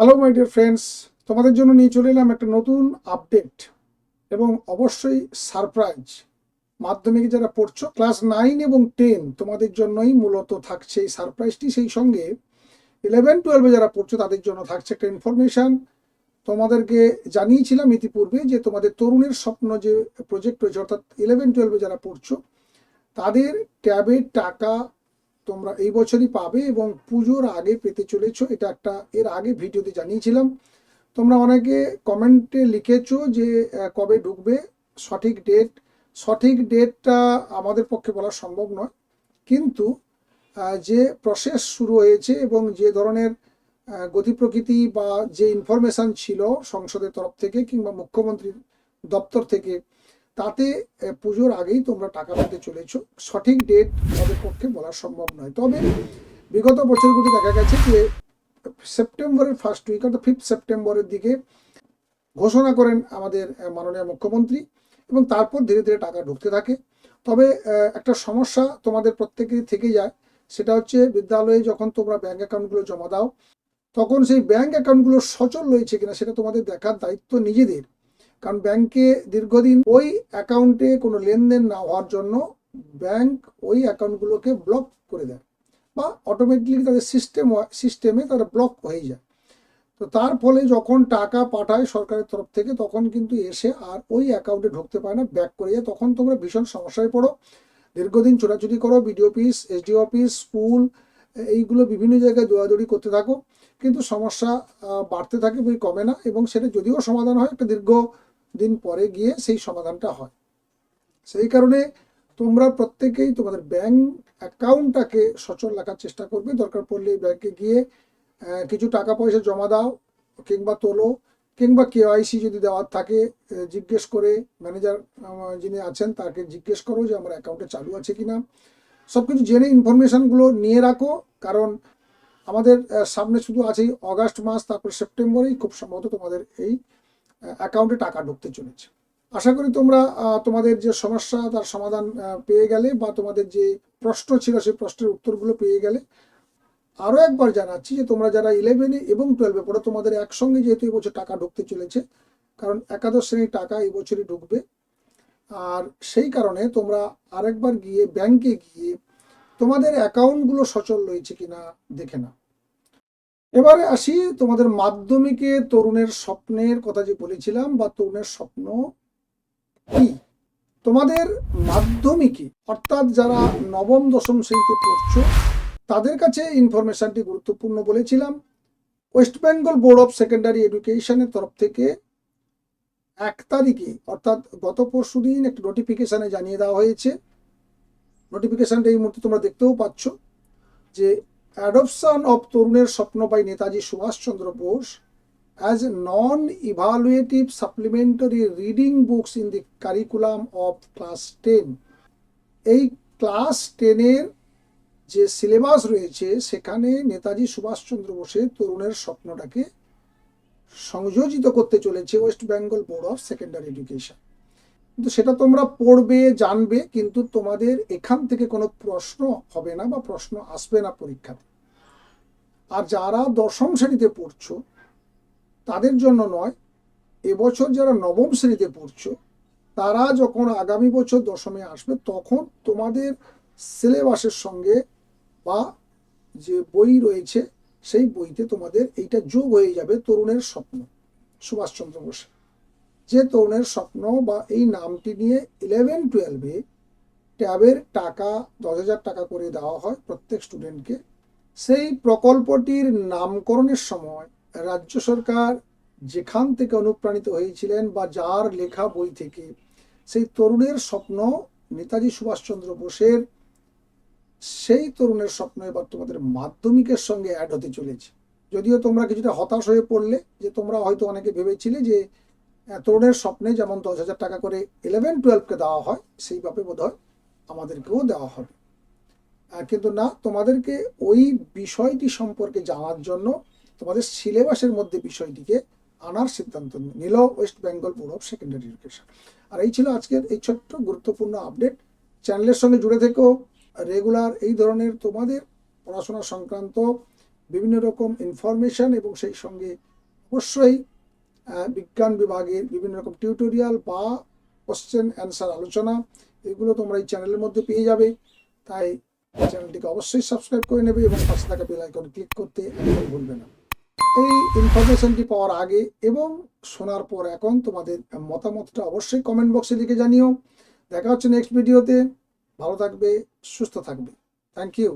Hello my dear friends তোমাদের জন্য নিয়ে চলে এলাম একটা নতুন আপডেট এবং অবশ্যই সারপ্রাইজ মাধ্যমিকে যারা পড়ছো ক্লাস নাইন এবং টেন তোমাদের জন্যই মূলত থাকছে এই সারপ্রাইজটি সেই সঙ্গে ইলেভেন টুয়েলভে যারা পড়ছো, তাদের জন্য থাকছে একটা ইনফরমেশন তোমাদেরকে জানিয়েছিলাম ইতিপূর্বে যে তোমাদের তরুণের স্বপ্ন যে প্রজেক্ট রয়েছে, অর্থাৎ ইলেভেন টুয়েলভে যারা পড়ছো, তাদের ট্যাবের টাকা তোমরা এই বছরই পাবে এবং পুজোর আগে পেতে চলেছো। এটা একটা এর আগে ভিডিওতে জানিয়েছিলাম। তোমরা অনেকে কমেন্টে লিখেছো যে কবে ঢুকবে, সঠিক ডেট। সঠিক ডেটটা আমাদের পক্ষে বলা সম্ভব নয়। কিন্তু যে প্রসেস শুরু হয়েছে এবং যে ধরনের গতি প্রকৃতি বা যে ইনফরমেশন ছিল সংসদের তরফ থেকে কিংবা মুখ্যমন্ত্রীর দপ্তর থেকে তাতে পুজোর আগেই তোমরা টাকা পেতে চলেছো। সঠিক ডেট আমাদের পক্ষে বলা সম্ভব নয়। তবে বিগত বছরগুলি দেখা গেছে যে, সেপ্টেম্বরের ফার্স্ট উইক অর্থাৎ ফিফথ সেপ্টেম্বরের দিকে ঘোষণা করেন আমাদের মাননীয় মুখ্যমন্ত্রী এবং তারপর ধীরে ধীরে টাকা ঢুকতে থাকে। তবে একটা সমস্যা তোমাদের প্রত্যেকেরই থেকে যায়, সেটা হচ্ছে বিদ্যালয়ে যখন তোমরা ব্যাংক অ্যাকাউন্টগুলো জমা দাও, তখন সেই ব্যাংক অ্যাকাউন্টগুলো সচল রয়েছে কিনা সেটা তোমাদের দেখার দায়িত্ব নিজেদের। কারণ ব্যাংকে দীর্ঘদিন ওই অ্যাকাউন্টে কোনো লেনদেন না হওয়ার জন্য ব্যাংক ওই অ্যাকাউন্টগুলোকে ব্লক করে দেয় বা অটোমেটিকলি তাদের সিস্টেম সিস্টেমে তারা ব্লক হয়ে যায়। তো তার ফলে যখন টাকা পাঠায় সরকারের তরফ থেকে, তখন কিন্তু এসে আর ওই অ্যাকাউন্টে ঢুকতে পারে না, ব্যাক করে যায়। তখন তোমরা ভীষণ সমস্যায় পড়ো। দীর্ঘদিন ছোটাছুটি করো BDO office SDO office school এইগুলো বিভিন্ন জায়গায় দৌড়াদৌড়ি করতে থাকো। কিন্তু সমস্যা বাড়তে থাকে, বই কমে না এবং সেটা যদিও সমাধান হয়, একটা দীর্ঘ দিন পরে গিয়ে সেই সমাধানটা হয়। সেই কারণে তোমরা প্রত্যেকেই তোমাদের ব্যাংক অ্যাকাউন্টটাকে সচল রাখার চেষ্টা করবে। দরকার পড়লে ব্যাংকে গিয়ে কিছু টাকা পয়সা জমা দাও কিংবা তোলো কিংবা কেওয়াইসি যদি দেওয়ার থাকে জিজ্ঞেস করে ম্যানেজার যিনি আছেন তাকে জিজ্ঞেস করো যে আমার অ্যাকাউন্টে চালু আছে কিনা। সব কিছু জেনে ইনফরমেশনগুলো নিয়ে রাখো কারণ আমাদের সামনে শুধু আছেই অগাস্ট মাস, তারপর সেপ্টেম্বরেই খুব সম্ভবত তোমাদের এই অ্যাকাউন্টে টাকা ঢুকতে চলেছে। আশা করি তোমরা তোমাদের যে সমস্যা, তার সমাধান পেয়ে গেলে বা তোমাদের যে প্রশ্ন ছিল, সেই প্রশ্নের উত্তরগুলো পেয়ে গেলে আরও একবার জানাচ্ছি যে তোমরা যারা ইলেভেনে এবং টুয়েলভে পড়ো, তোমাদের একসঙ্গে যেহেতু এবছর টাকা ঢুকতে চলেছে, কারণ একাদশ শ্রেণির টাকা এই বছরই ঢুকবে। আর সেই কারণে তোমরা আরেকবার গিয়ে ব্যাংকে গিয়ে তোমাদের অ্যাকাউন্টগুলো সচল রয়েছে কিনা দেখে নাও। এবারে আসি তোমাদের মাধ্যমিকে তরুণের স্বপ্নের কথা যে বলেছিলাম, বা তরুণের স্বপ্ন কি? তোমাদের মাধ্যমিকে, অর্থাৎ যারা নবম, দশম শ্রেণীতে পড়ছো, তাদের কাছে ইনফরমেশনটি গুরুত্বপূর্ণ বলেছিলাম। West Bengal board of secondary এডুকেশনের তরফ থেকে এক তারিখে, অর্থাৎ গত পরশু দিন একটি নোটিফিকেশনে জানিয়ে দেওয়া হয়েছে। নোটিফিকেশানটা এই মুহূর্তে তোমরা দেখতেও পাচ্ছ যে অ্যাডপশন অফ তরুণের স্বপ্ন by Netaji Subhash Chandra Bose as non evaluative supplementary reading books in the curriculum of class ten এই ক্লাস টেনের যে সিলেবাস রয়েছে, সেখানে নেতাজি সুভাষচন্দ্র বোসের তরুণের স্বপ্নটাকে সংযোজিত করতে চলেছে West Bengal board of secondary education কিন্তু সেটা তোমরা পড়বে, জানবে, কিন্তু তোমাদের এখান থেকে কোনো প্রশ্ন হবে না বা প্রশ্ন আসবে না পরীক্ষাতে। আর যারা দশম শ্রেণীতে পড়ছো, তাদের জন্য নয়, এবছর যারা নবম শ্রেণীতে পড়ছো, তারা যখন আগামী বছর দশমে আসবে, তখন তোমাদের সিলেবাসের সঙ্গে বা যে বই রয়েছে, সেই বইতে তোমাদের এইটা যোগ হয়ে যাবে তরুণের স্বপ্ন। সুভাষচন্দ্র বোসের যে তরুণের স্বপ্ন বা এই নামটি নিয়ে ইলেভেন টুয়েলভে ট্যাবের টাকা, দশ হাজার টাকা করে দেওয়া হয় প্রত্যেক স্টুডেন্টকে সেই প্রকল্পটির নামকরণের সময় রাজ্য সরকার যেখান থেকে অনুপ্রাণিত হয়েছিলেন বা যার লেখা বই থেকে সেই তরুণের স্বপ্ন, নেতাজি সুভাষচন্দ্র বোসের সেই তরুণের স্বপ্ন এবার তোমাদের মাধ্যমিকের সঙ্গে অ্যাড হতে চলেছে। যদিও তোমরা কিছুটা হতাশ হয়ে পড়লে যে তোমরা হয়তো অনেকে ভেবেছিলে যে তরুণের স্বপ্নে যেমন দশ হাজার টাকা করে ইলেভেন টুয়েলভকে দেওয়া হয়, সেইভাবে বোধ হয় আমাদেরকেও দেওয়া হবে। কিন্তু না, তোমাদেরকে ওই বিষয়টি সম্পর্কে জানার জন্য তোমাদের সিলেবাসের মধ্যে বিষয়টিকে আনার সিদ্ধান্ত নিল West Bengal board of secondary education. আর এই ছিল আজকের এই ছোট্ট গুরুত্বপূর্ণ আপডেট। চ্যানেলের সঙ্গে জুড়ে থেকেও রেগুলার এই ধরনের তোমাদের পড়াশোনা সংক্রান্ত বিভিন্ন রকম ইনফরমেশন এবং সেই সঙ্গে অবশ্যই বিজ্ঞান বিভাগের বিভিন্ন রকম টিউটোরিয়াল বা কোশ্চেন অ্যান্সার আলোচনা, এগুলো তোমরা এই চ্যানেলের মধ্যে পেয়ে যাবে। তাই চ্যানেলটিকে অবশ্যই সাবস্ক্রাইব করে নেবে এবং পাশে থাকা বেল আইকনে ক্লিক করতে একদম ভুলবে না। এই ইনফরমেশনটি পাওয়ার আগে এবং শোনার পর এখন তোমাদের মতামতটা অবশ্যই কমেন্ট বক্সে লিখে জানিও। দেখা হচ্ছে নেক্সট ভিডিওতে ভালো থাকবে, সুস্থ থাকবে। Thank you